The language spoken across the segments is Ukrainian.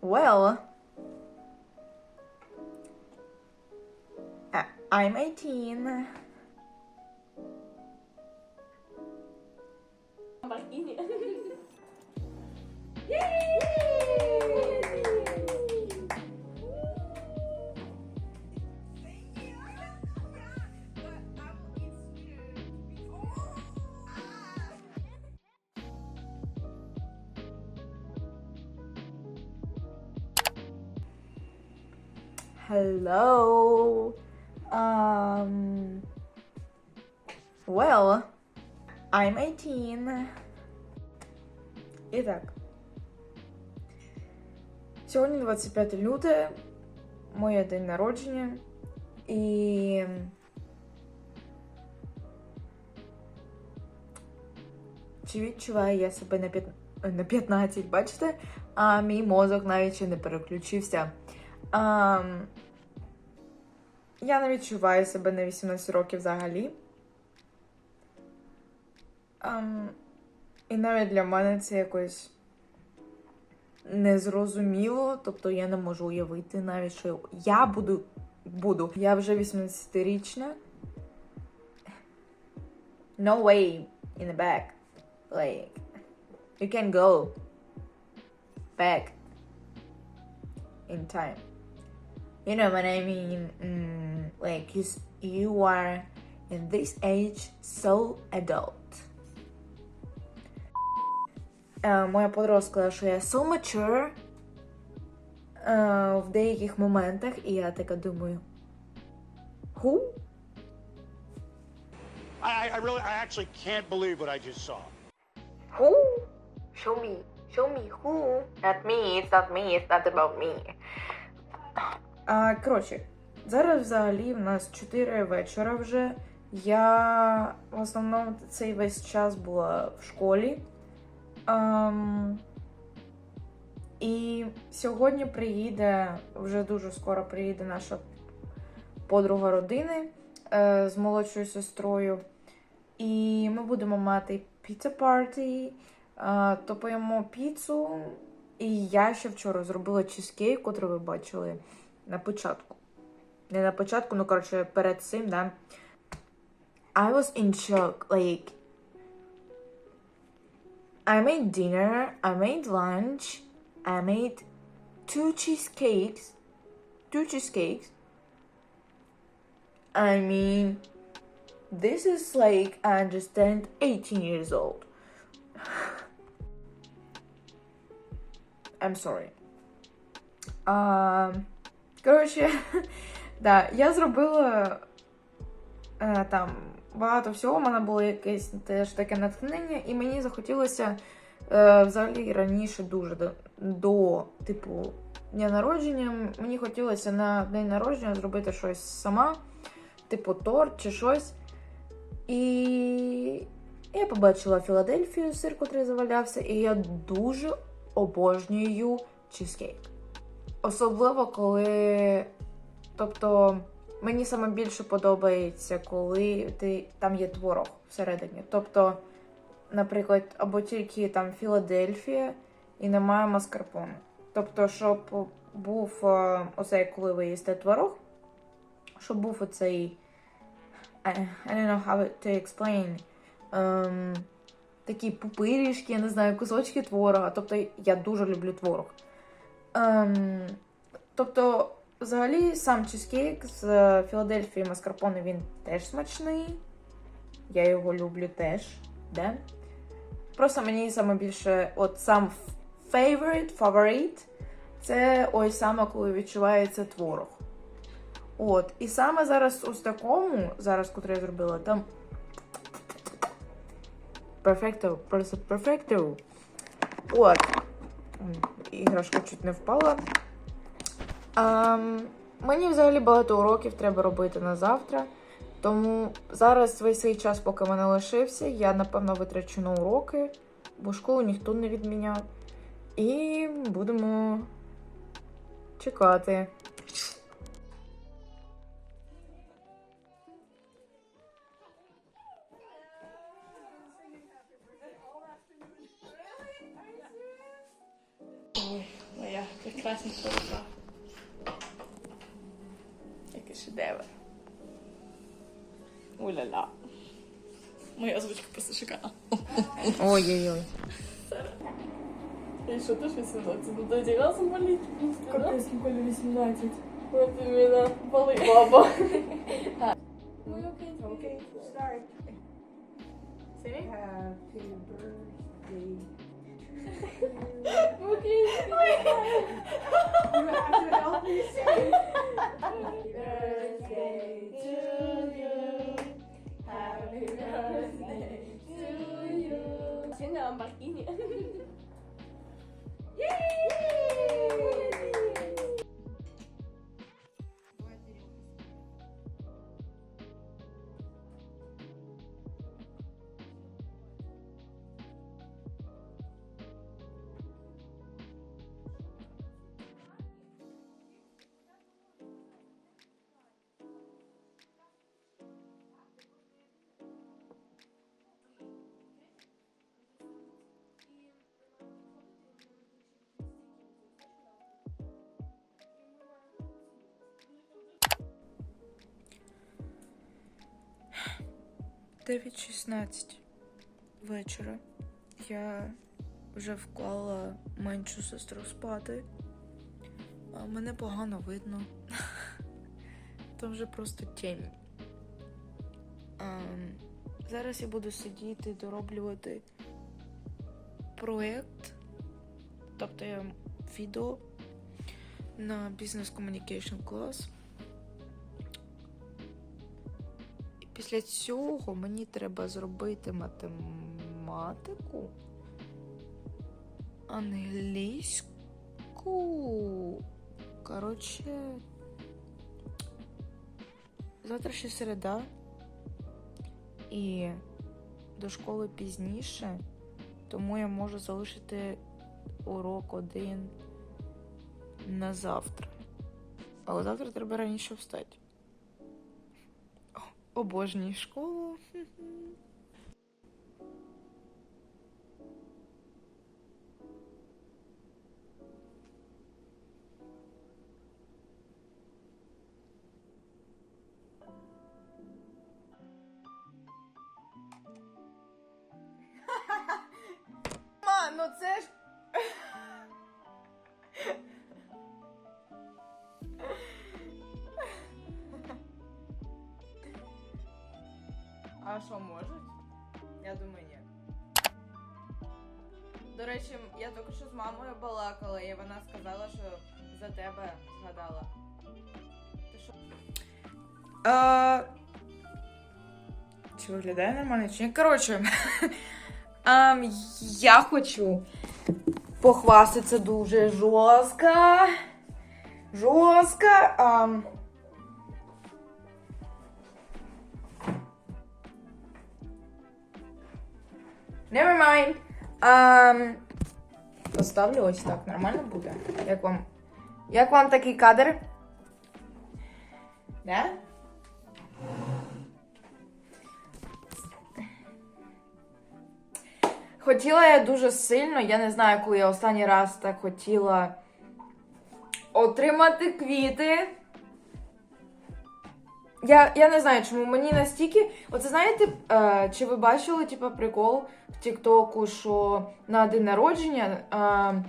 Well, I'm 18. Lamborghini. Hello. Um. Well, I'm 18. І так. Сьогодні 25 лютого, моє день народження. І. Чи відчуваю я себе на, п'ят... на 15, бачите? А мій мозок навіть ще не переключився. А, я не відчуваю себе на 18 років взагалі. Ам, і навіть для мене це якось незрозуміло. Тобто я не можу уявити навіть, що я буду. буду. Я вже 18-річна. No way in the back. Like, you can go back in time. You know what I mean? Mm, like you, s- you are in this age so adult. Е, моя подруга сказала, що я so mature е, в деяких моментах, і я така думаю. Who? I, I- I really, I actually can't believe what I just saw. Who? Show me. Show me who. Not me, it's not me, it's not about me. А, коротше, зараз взагалі в нас 4 вечора вже. Я в основному цей весь час була в школі. Ем, і сьогодні приїде, вже дуже скоро приїде наша подруга родини е, з молодшою сестрою. І ми будемо мати піца парті, то поїмо піцу. І я ще вчора зробила чизкейк, котрий ви бачили на початку. Не на початку, ну коротше, перед цим, да. I was in shock. Like, I made dinner, I made lunch, I made two cheesecakes. Two cheesecakes. I mean, this is like, I understand, 18 years old. I'm sorry. А, коротше, да, я зробила е, там багато всього. У мене було якесь теж таке натхнення, і мені захотілося е, взагалі раніше дуже до, до типу дня народження. Мені хотілося на день народження зробити щось сама, типу торт чи щось. І я побачила Філадельфію, сир, котрий завалявся, і я дуже обожнюю чизкейк. Особливо, коли. Тобто, мені саме більше подобається, коли ти, там є творог всередині. Тобто, наприклад, або тільки там Філадельфія і немає маскарпоне. Тобто, щоб був е, оцей, коли ви їсте творог, щоб був оцей. I, I don't know how to explain. Ем, такі пупирішки, я не знаю, кусочки творога. Тобто я дуже люблю творог. Ем, тобто, взагалі, сам чизкейк з е, Філадельфії маскарпоне він теж смачний. Я його люблю теж. Да? Просто мені саме більше, от сам favorite, favorite, це ось саме, коли відчувається творог. От, і саме зараз ось такому, зараз, котрий я зробила, там. Перфекто, просто перфекто. От. Іграшка чуть не впала. Ам, мені взагалі багато уроків треба робити на завтра. Тому зараз весь цей час, поки мене лишився, я напевно витрачу на уроки, бо школу ніхто не відміняв. І будемо чекати. Уля-ля. Моя озвучка просто шикарна. Ой-ой-ой. І що ти 18? Ну тоді разом боліть. Капець, Ніколі 18. От іменно боли баба. Ну, окей, окей. Singing? Happy birthday. Окей. You have to help me sing. Happy birthday to birthday to you. Sini dalam ini. Yeay! 9.16 вечора. Я вже вклала меншу сестру спати. А мене погано видно. Там вже просто тінь. Зараз я буду сидіти, дороблювати проєкт, тобто я відео на бізнес комунікейшн клас. Після цього мені треба зробити математику, англійську. Коротше, завтра ще середа. І до школи пізніше, тому я можу залишити урок один на завтра. Але завтра треба раніше встати. Обожнюю школу. Ма, ну це ж. Що можуть? Я думаю, ні. До речі, я тільки що з мамою балакала, і вона сказала, що за тебе згадала. Ти що? А... Чи виглядає нормально, чи ні? Коротше, ем, я хочу похвастатися дуже жорстко. Жорстко. Ем, Never mind. Um, поставлю ось так. Нормально буде? Як вам? Як вам такий кадр? Да? Хотіла я дуже сильно, я не знаю, коли я останній раз так хотіла отримати квіти. Я, я не знаю, чому мені настільки. Оце знаєте, е, чи ви бачили типу, прикол в Тіктоку, що на день народження е,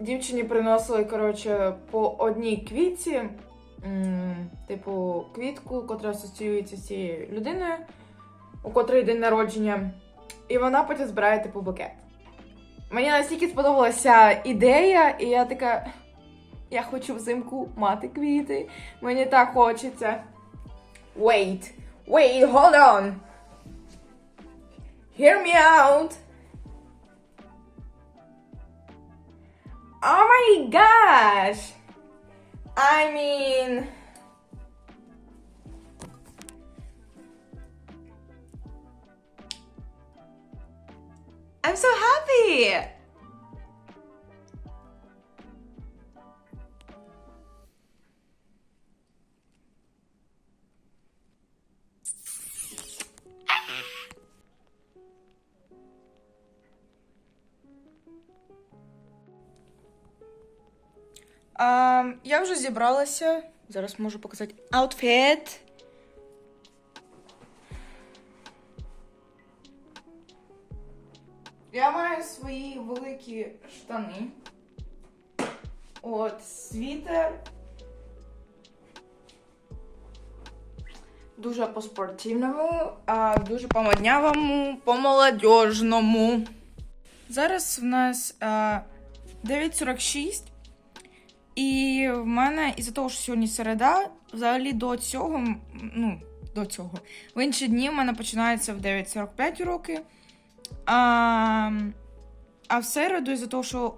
дівчині приносили коротше, по одній квітці, м, типу, квітку, котра асоціюється з цією людиною, у котрої день народження, і вона потім збирає типу букет. Мені настільки сподобалася ідея, і я така. Я хочу взимку мати квіти. Мені так хочеться. Wait, wait, hold on. Hear me out. Oh my gosh. I mean. I'm so happy. Вже зібралася. Зараз можу показати аутфіт. Я маю свої великі штани. От, світер. Дуже по-спортивному, а дуже по-моднявому, по-молодіжному. Зараз в нас а, 9.46. І в мене, із-за того, що сьогодні середа, взагалі до цього, ну, до цього. В інші дні в мене починається в 9.45 уроки. А, а в середу, із-за того, що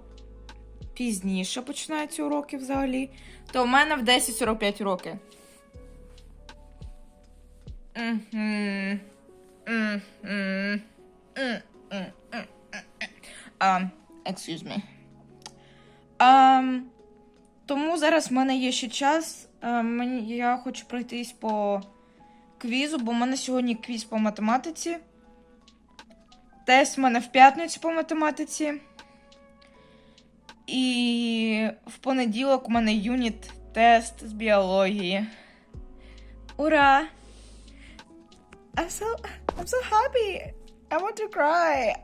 пізніше починаються уроки взагалі, то в мене в 10.45 уроки. Um, excuse me. Um, тому зараз в мене є ще час. Е, я хочу пройтись по квізу, бо в мене сьогодні квіз по математиці. Тест в мене в п'ятницю по математиці. І в понеділок у мене юніт тест з біології. Ура! I'm so I'm so happy. I want to cry.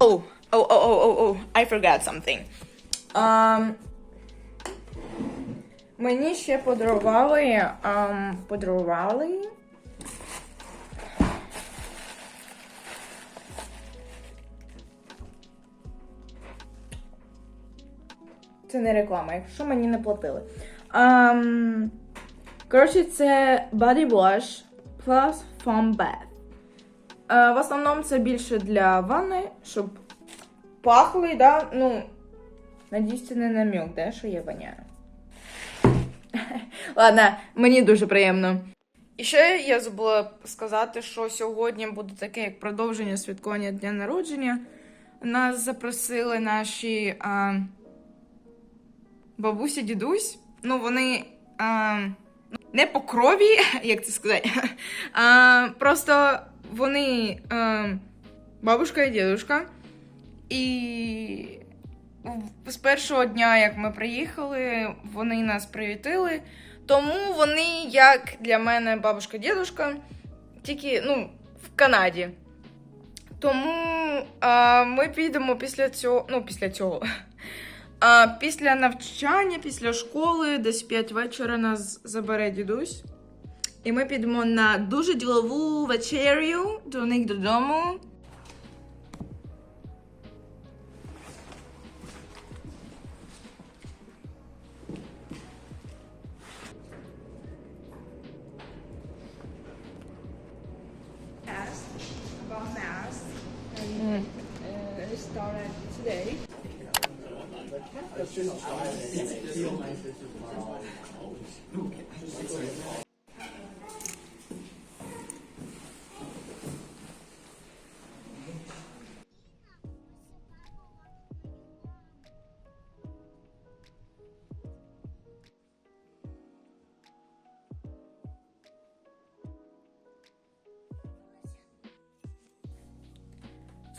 Oh, oh, oh, oh, oh, oh, I forgot something. Um, мені ще подарували, um, подарували. Це не реклама, якщо мені не платили. Um, коротше, це Body Wash Plus Foam Bath. Е, в основному це більше для ванни, щоб пахли, да? Ну, надіюсь, це не намік, да, що я воняю. Ладно, мені дуже приємно. І ще я забула сказати, що сьогодні буде таке як продовження святкування дня народження. Нас запросили наші а, бабусі, дідусь. Ну, вони а, не по крові, як це сказати. А, просто вони а, бабушка і дідушка. І з першого дня, як ми приїхали, вони нас привітили. Тому вони, як для мене бабушка дідушка тільки ну, в Канаді. Тому а, ми підемо після цього. Ну, після цього. А, після навчання, після школи, десь 5 вечора нас забере дідусь. І ми підемо на дуже ділову вечерю до них додому.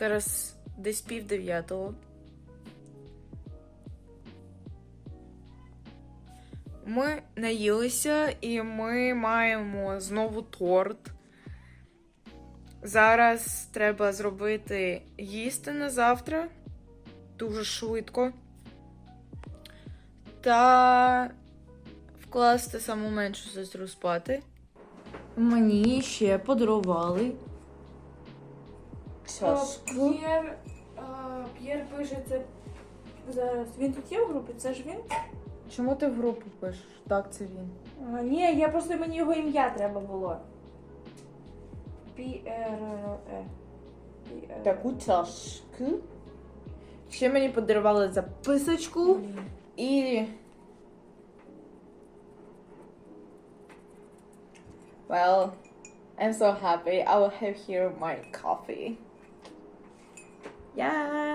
Зараз десь пів дев'ятого. Ми наїлися і ми маємо знову торт. Зараз треба зробити їсти на завтра дуже швидко. Та вкласти саму меншу сестру спати. Мені ще подарували чашку. П'єр, а, П'єр пише це зараз. Він тут є в групі? Це ж він? Чому ти в групу пишеш? Так, це він. А, ні, я просто мені його ім'я треба було. П'єр. Е. Таку чашку. Ще мені подарували записочку і. Well, I'm so happy. I will have here my coffee. Yeah.